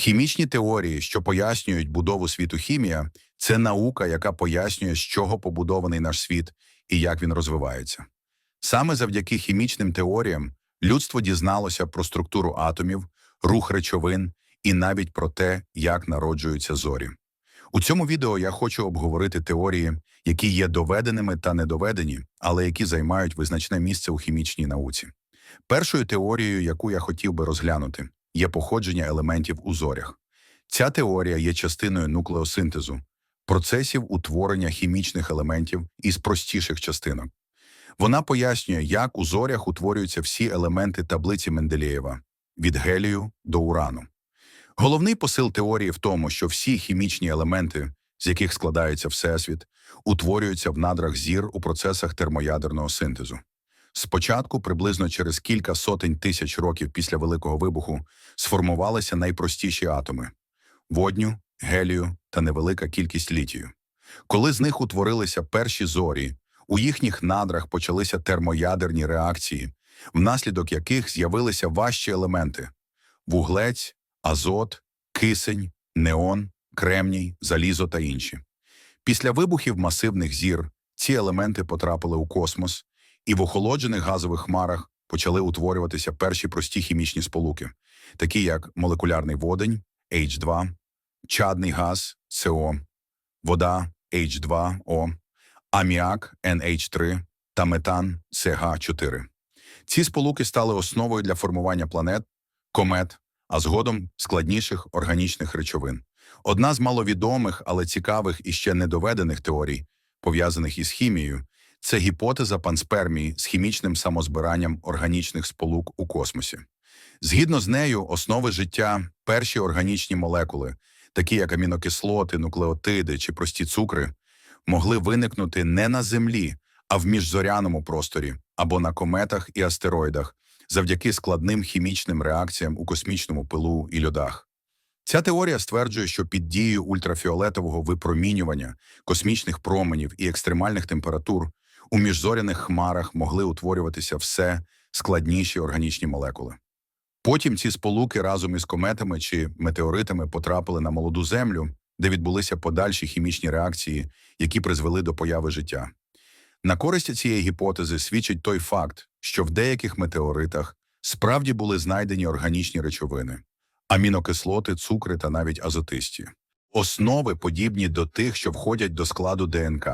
Хімічні теорії, що пояснюють будову світу хімія, це наука, яка пояснює, з чого побудований наш світ і як він розвивається. Саме завдяки хімічним теоріям людство дізналося про структуру атомів, рух речовин і навіть про те, як народжуються зорі. У цьому відео я хочу обговорити теорії, які є доведеними та недоведені, але які займають визначне місце у хімічній науці. Першою теорією, яку я хотів би розглянути, є походження елементів у зорях. Ця теорія є частиною нуклеосинтезу, процесів утворення хімічних елементів із простіших частинок. Вона пояснює, як у зорях утворюються всі елементи таблиці Менделєєва від гелію до урану. Головний посил теорії в тому, що всі хімічні елементи, з яких складається Всесвіт, утворюються в надрах зір у процесах термоядерного синтезу. Спочатку, приблизно через кілька сотень тисяч років після Великого вибуху, сформувалися найпростіші атоми водню, гелію та невелика кількість літію. Коли з них утворилися перші зорі, у їхніх надрах почалися термоядерні реакції, внаслідок яких з'явилися важчі елементи вуглець, азот, кисень, неон, кремній, залізо та інші. Після вибухів масивних зір ці елементи потрапили у космос, і в охолоджених газових хмарах почали утворюватися перші прості хімічні сполуки, такі як молекулярний водень H2, чадний газ СО, вода H2O, аміак NH3 та метан СГ4. Ці сполуки стали основою для формування планет, комет, а згодом складніших органічних речовин. Одна з маловідомих, але цікавих і ще недоведених теорій, пов'язаних із хімією, це гіпотеза панспермії з хімічним самозбиранням органічних сполук у космосі. Згідно з нею, основи життя, перші органічні молекули, такі як амінокислоти, нуклеотиди чи прості цукри, могли виникнути не на Землі, а в міжзоряному просторі або на кометах і астероїдах завдяки складним хімічним реакціям у космічному пилу і льодах. Ця теорія стверджує, що під дією ультрафіолетового випромінювання, космічних променів і екстремальних температур у міжзоряних хмарах могли утворюватися все складніші органічні молекули. Потім ці сполуки разом із кометами чи метеоритами потрапили на молоду землю, де відбулися подальші хімічні реакції, які призвели до появи життя. На користь цієї гіпотези свідчить той факт, що в деяких метеоритах справді були знайдені органічні речовини, амінокислоти, цукри та навіть азотисті, основи подібні до тих, що входять до складу ДНК.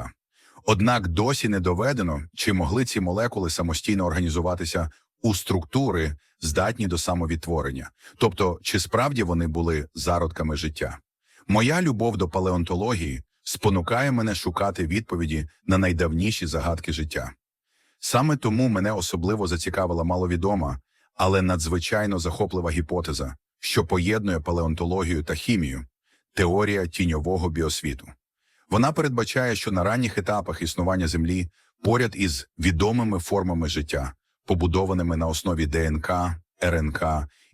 Однак досі не доведено, чи могли ці молекули самостійно організуватися у структури, здатні до самовідтворення, тобто чи справді вони були зародками життя. Моя любов до палеонтології спонукає мене шукати відповіді на найдавніші загадки життя. Саме тому мене особливо зацікавила маловідома, але надзвичайно захоплива гіпотеза, що поєднує палеонтологію та хімію теорія тіньового біосвіту. Вона передбачає, що на ранніх етапах існування Землі поряд із відомими формами життя, побудованими на основі ДНК, РНК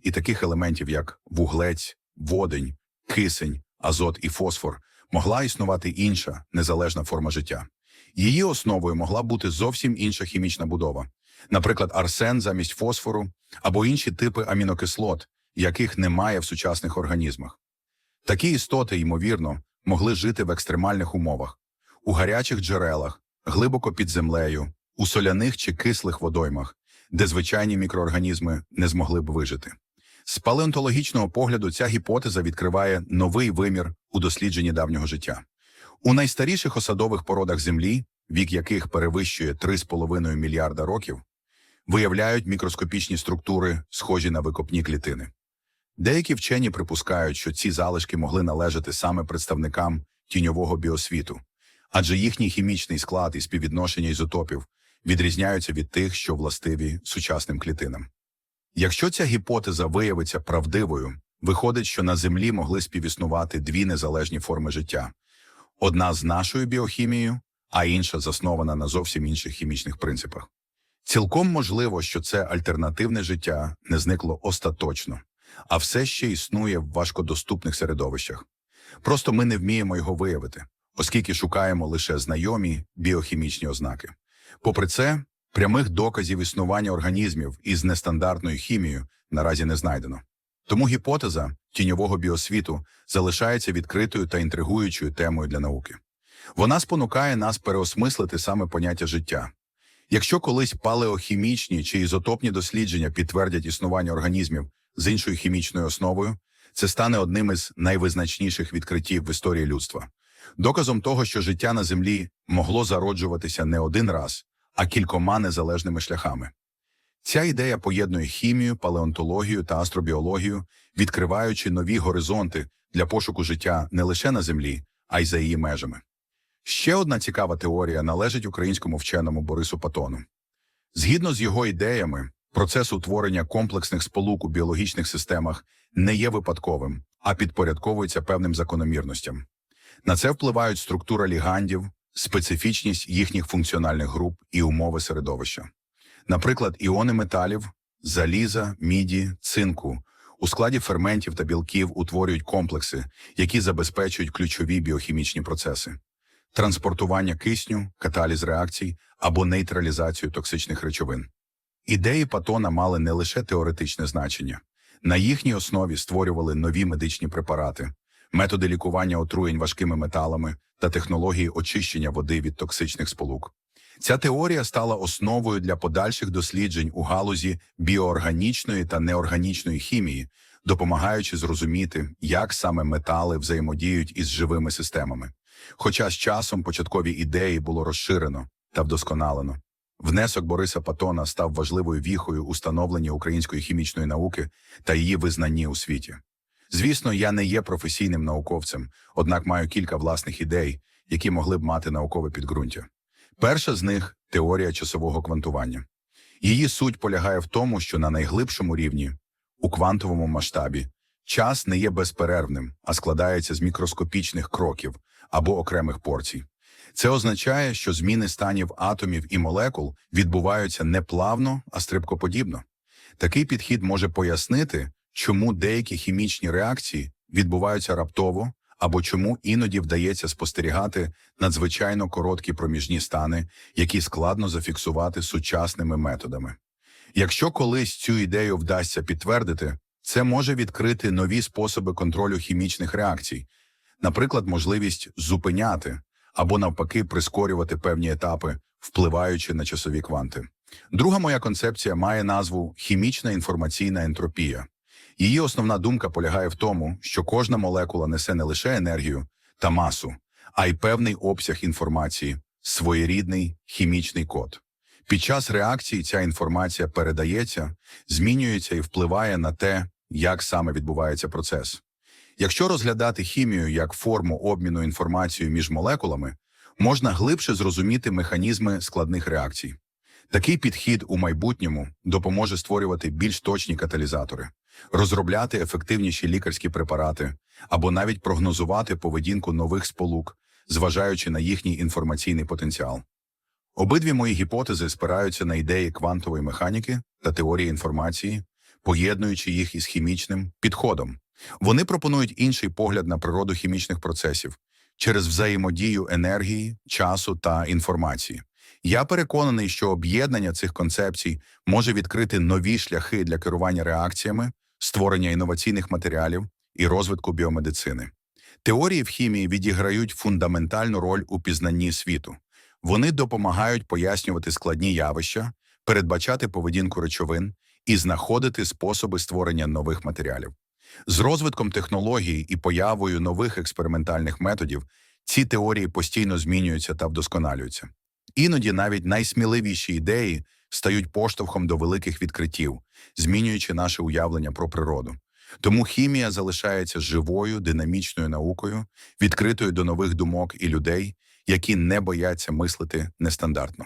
і таких елементів, як вуглець, водень, кисень, азот і фосфор, могла існувати інша незалежна форма життя. Її основою могла бути зовсім інша хімічна будова, наприклад, арсен замість фосфору або інші типи амінокислот, яких немає в сучасних організмах. Такі істоти, ймовірно, могли жити в екстремальних умовах, у гарячих джерелах, глибоко під землею, у соляних чи кислих водоймах, де звичайні мікроорганізми не змогли б вижити. З палеонтологічного погляду ця гіпотеза відкриває новий вимір у дослідженні давнього життя. У найстаріших осадових породах Землі, вік яких перевищує 3,5 мільярда років, виявляють мікроскопічні структури, схожі на викопні клітини. Деякі вчені припускають, що ці залишки могли належати саме представникам тіньового біосвіту, адже їхній хімічний склад і співвідношення ізотопів відрізняються від тих, що властиві сучасним клітинам. Якщо ця гіпотеза виявиться правдивою, виходить, що на Землі могли співіснувати дві незалежні форми життя: одна з нашою біохімією, а інша заснована на зовсім інших хімічних принципах. Цілком можливо, що це альтернативне життя не зникло остаточно, а все ще існує в важкодоступних середовищах. Просто ми не вміємо його виявити, оскільки шукаємо лише знайомі біохімічні ознаки. Попри це, прямих доказів існування організмів із нестандартною хімією наразі не знайдено. Тому гіпотеза, тіньового біосвіту залишається відкритою та інтригуючою темою для науки. Вона спонукає нас переосмислити саме поняття життя. Якщо колись палеохімічні чи ізотопні дослідження підтвердять існування організмів з іншою хімічною основою, це стане одним із найвизначніших відкриттів в історії людства. Доказом того, що життя на Землі могло зароджуватися не один раз, а кількома незалежними шляхами. Ця ідея поєднує хімію, палеонтологію та астробіологію, відкриваючи нові горизонти для пошуку життя не лише на Землі, а й за її межами. Ще одна цікава теорія належить українському вченому Борису Патону. Згідно з його ідеями, процес утворення комплексних сполук у біологічних системах не є випадковим, а підпорядковується певним закономірностям. На це впливають структура лігандів, специфічність їхніх функціональних груп і умови середовища. Наприклад, іони металів, заліза, міді, цинку у складі ферментів та білків утворюють комплекси, які забезпечують ключові біохімічні процеси транспортування кисню, каталіз реакцій або нейтралізацію токсичних речовин. Ідеї Патона мали не лише теоретичне значення. На їхній основі створювали нові медичні препарати, методи лікування отруєнь важкими металами та технології очищення води від токсичних сполук. Ця теорія стала основою для подальших досліджень у галузі біоорганічної та неорганічної хімії, допомагаючи зрозуміти, як саме метали взаємодіють із живими системами. Хоча з часом початкові ідеї було розширено та вдосконалено. Внесок Бориса Патона став важливою віхою у становленні української хімічної науки та її визнанні у світі. Звісно, я не є професійним науковцем, однак маю кілька власних ідей, які могли б мати наукове підґрунтя. Перша з них теорія часового квантування. Її суть полягає в тому, що на найглибшому рівні, у квантовому масштабі, час не є безперервним, а складається з мікроскопічних кроків або окремих порцій. Це означає, що зміни станів атомів і молекул відбуваються не плавно, а стрибкоподібно. Такий підхід може пояснити, чому деякі хімічні реакції відбуваються раптово, або чому іноді вдається спостерігати надзвичайно короткі проміжні стани, які складно зафіксувати сучасними методами. Якщо колись цю ідею вдасться підтвердити, це може відкрити нові способи контролю хімічних реакцій, наприклад, можливість зупиняти або навпаки прискорювати певні етапи, впливаючи на часові кванти. Друга моя концепція має назву хімічна інформаційна ентропія. Її основна думка полягає в тому, що кожна молекула несе не лише енергію та масу, а й певний обсяг інформації, своєрідний хімічний код. Під час реакції ця інформація передається, змінюється і впливає на те, як саме відбувається процес. Якщо розглядати хімію як форму обміну інформацією між молекулами, можна глибше зрозуміти механізми складних реакцій. Такий підхід у майбутньому допоможе створювати більш точні каталізатори, розробляти ефективніші лікарські препарати або навіть прогнозувати поведінку нових сполук, зважаючи на їхній інформаційний потенціал. Обидві мої гіпотези спираються на ідеї квантової механіки та теорії інформації, поєднуючи їх із хімічним підходом. Вони пропонують інший погляд на природу хімічних процесів через взаємодію енергії, часу та інформації. Я переконаний, що об'єднання цих концепцій може відкрити нові шляхи для керування реакціями, створення інноваційних матеріалів і розвитку біомедицини. Теорії в хімії відіграють фундаментальну роль у пізнанні світу. Вони допомагають пояснювати складні явища, передбачати поведінку речовин і знаходити способи створення нових матеріалів. З розвитком технологій і появою нових експериментальних методів ці теорії постійно змінюються та вдосконалюються. Іноді навіть найсміливіші ідеї стають поштовхом до великих відкриттів, змінюючи наше уявлення про природу. Тому хімія залишається живою, динамічною наукою, відкритою до нових думок і людей, які не бояться мислити нестандартно.